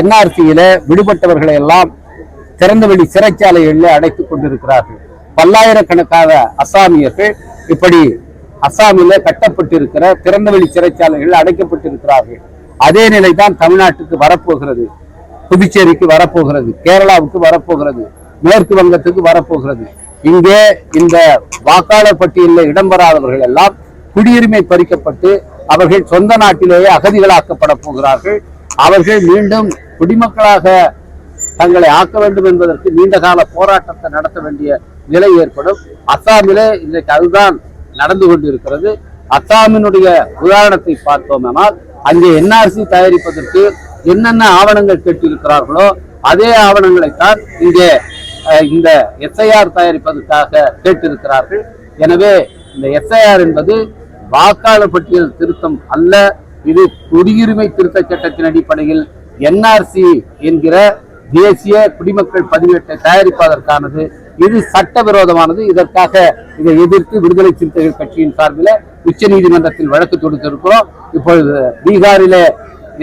என்ஆர்சியில விடுபட்டவர்களை எல்லாம் திறந்தவெளி சிறைச்சாலைகளில் அடைத்துக் கொண்டிருக்கிறார்கள். பல்லாயிரக்கணக்கான அசாமியர்கள் இப்படி அசாமில கட்டப்பட்டிருக்கிற திறந்தவெளி சிறைச்சாலைகள் அடைக்கப்பட்டிருக்கிறார்கள். அதே நிலைதான் தமிழ்நாட்டுக்கு வரப்போகிறது. புதுச்சேரிக்கு வரப்போகிறது. கேரளாவுக்கு வரப்போகிறது. மேற்கு வங்கத்துக்கு வரப்போகிறது. இங்கே இந்த வாக்காளர் பட்டியலில் இடம்பெறாதவர்கள் எல்லாம் குடியுரிமை பறிக்கப்பட்டு அவர்கள் சொந்த நாட்டிலேயே அகதிகளாக்கப்பட போகிறார்கள். அவர்கள் மீண்டும் குடிமக்களாக தங்களை ஆக்க வேண்டும் என்பதற்கு நீண்ட கால போராட்டத்தை நடத்த வேண்டிய நிலை ஏற்படும். அஸ்ஸாமிலே இன்றைக்கு அதுதான் நடந்து கொண்டிருக்கிறது. அஸ்ஸாமினுடைய உதாரணத்தை பார்த்தோமானால் அங்கே என்ஆர்சி தயாரிப்பதற்கு என்னென்ன ஆவணங்கள் கேட்டிருக்கிறார்களோ அதே ஆவணங்களைத்தான் இங்கே இந்த எஸ்ஐஆர் தயாரிப்பதற்காக கேட்டிருக்கிறார்கள். எனவே இந்த எஸ்ஐஆர் என்பது வாக்காளர் பட்டியல் திருத்தம் அல்ல. இது குடியுரிமை திருத்த சட்டத்தின் அடிப்படையில் என்ஆர்சி என்கிற தேசிய குடிமக்கள் பதிவேட்டை தயாரிப்பதற்கானது. இது சட்டவிரோதமானது. இதற்காக இதை எதிர்த்து விடுதலை சிறுத்தைகள் கட்சியின் சார்பில் உச்ச நீதிமன்றத்தில் வழக்கு தொடுத்திருக்கிறோம். இப்பொழுது பீகாரில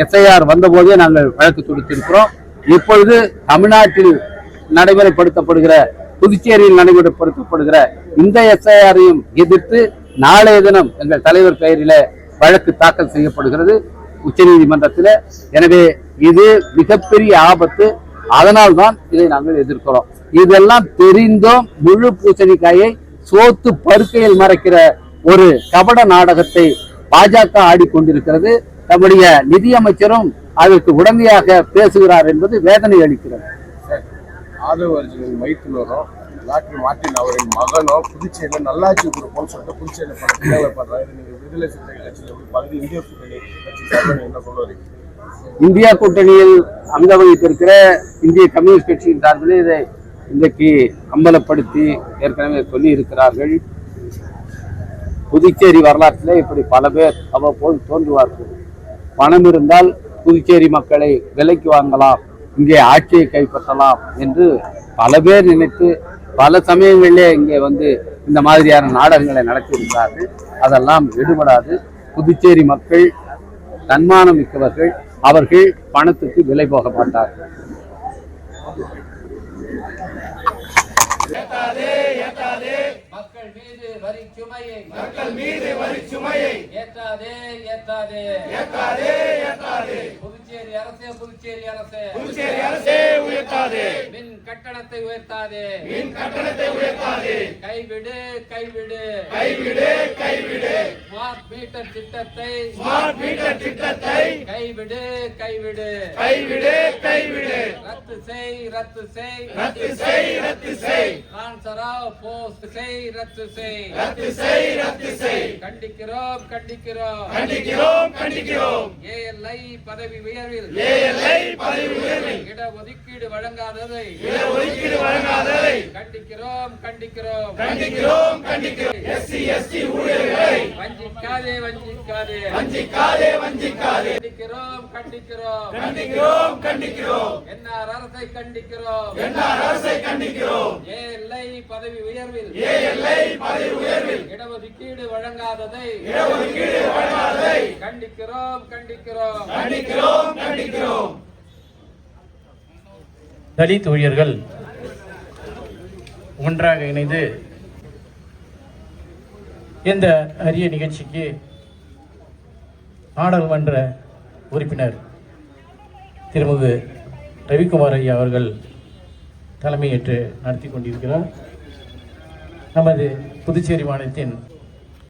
எஸ்ஐஆர் வந்தபோதே நாங்கள் வழக்கு தொடுத்திருக்கிறோம். இப்பொழுது தமிழ்நாட்டில் நடைமுறைப்படுத்தப்படுகிற புதுச்சேரியில் நடைமுறைப்படுத்தப்படுகிற இந்த எஸ்ஐஆரையும் எதிர்த்து நாளைய தினம் எங்கள் தலைவர் பெயரில வழக்கு தாக்கல் செய்யப்படுகிறது உச்சநீதிமன்றத்தில். எனவே இது மிகப்பெரிய ஆபத்து. அதனால் தான் இதை நாங்கள் எதிர்க்கிறோம். இதெல்லாம் தெரிந்தும் முழு பூசணிக்காயை சோத்து பருக்கையில் மறைக்கிற ஒரு கபட நாடகத்தை பாஜக ஆடிக்கொண்டிருக்கிறது. தம்முடைய நிதியமைச்சரும் அதற்கு உடனடியாக பேசுகிறார் என்பது வேதனை அளிக்கிறது. ஆதவ அர்ஜுனன் மைத்துனரும் டாக்டர் மார்டின் அவரின் மகனும் புதுச்சேரியில் நல்லாட்சி கொடுப்போம்னு சொல்லிட்டு புதுச்சேரியில் பல விடுதலை சிறுத்தைகள் கட்சியில் பகுதி இந்திய கூட்டணி கட்சி சார்பாக என்ன சொல்ல இந்தியா கூட்டணியில் அங்க வகித்திருக்கிற இந்திய கம்யூனிஸ்ட் கட்சியின் சார்பில் இதை இன்றைக்கு அம்பலப்படுத்தி ஏற்கனவே சொல்லி இருக்கிறார்கள் புதுச்சேரி வரலாற்றில் இப்படி பல பேர் அவ்வப்போது தோன்றுவார்கள். பணம் இருந்தால் புதுச்சேரி மக்களை விலைக்கு வாங்கலாம் இங்கே ஆட்சியை கைப்பற்றலாம் என்று பல பேர் நினைத்து பல சமயங்களிலே இங்கே வந்து இந்த மாதிரியான நாடகங்களை நடத்தியிருக்கிறார்கள். அதெல்லாம் எடுபடாது புதுச்சேரி மக்கள் தன்மானம் மிக்கவர்கள். அவர்கள் பணத்துக்கு விலை போக மாட்டார்கள். மக்கள் மீது வரி சுமையை. மக்கள் மீது வரி சுமையை. ஏற்றாதே ஏற்றாதே ஏற்றாதே ஏற்றாதே புதுச்சேரி அரசே புதுச்சேரி அரசே. புதுச்சேரி அரசே. உயர்த்தாதே. மின் கட்டணத்தை உயர்த்தாதே. மின் கட்டணத்தை உயர்த்தாதே. கைவிடு கைவிடு. கைவிடு கைவிடு. ஸ்மார்ட் மீட்டர் திட்டத்தை. ஸ்மார்ட் மீட்டர் திட்டத்தை. கைவிடு கைவிடு. கைவிடு கைவிடு. ரத்து செய் ரத்து செய். ரத்து செய் ரத்து செய். கான்சரா போஸ்ட் செய் ரத்து செய். ரத்து செய் ரத்து செய். கண்டிக்கிறோம் கண்டிக்கிறோம். கண்டிக்கிறோம் கண்டிக்கிறோம். ஏஎல்ஐ பதவி உயர்வில். ஏஎல்ஐ பதவி உயர்வில் இட ஒதுக்கீடு வழங்காததை வழங்காததை. கண்டிக்கிறோம் கண்டிக்கிறோம். கண்டிக்கிறோம் கண்டிக்கிறோம். எஸ்சி எஸ்டி ஊழியர்களை. வஞ்சிக்காதே வஞ்சிக்காதே. வஞ்சிக்காதே வஞ்சிக்காதே. கண்டிக்கிறோம் கண்டிக்கிறோம். கண்டிக்கிறோம் கண்டிக்கிறோம். என்ஆர் அரசை கண்டிக்கிறோம். என்ஆர் அரசை கண்டிக்கிறோம். ஏஎல்ஐ பதவி உயர்வில். ஏஎல்ஐ பதவி உயர்வில். இடஒதுக்கீடு வழங்காததை. இடஒதுக்கீடு வழங்காததை. கண்டிக்கிறோம் கண்டிக்கிறோம். கண்டிக்கிறோம் கண்டிக்கிறோம். தலித் ஊழியர்கள் ஒன்றாக இணைந்து இந்த அரிய நிகழ்ச்சிக்கு நாடாளுமன்ற உறுப்பினர் திருமுகு ரவிக்குமார் ஐயா அவர்கள் தலைமையேற்று நடத்தி கொண்டிருக்கிறார். நமது புதுச்சேரி மாநிலத்தின்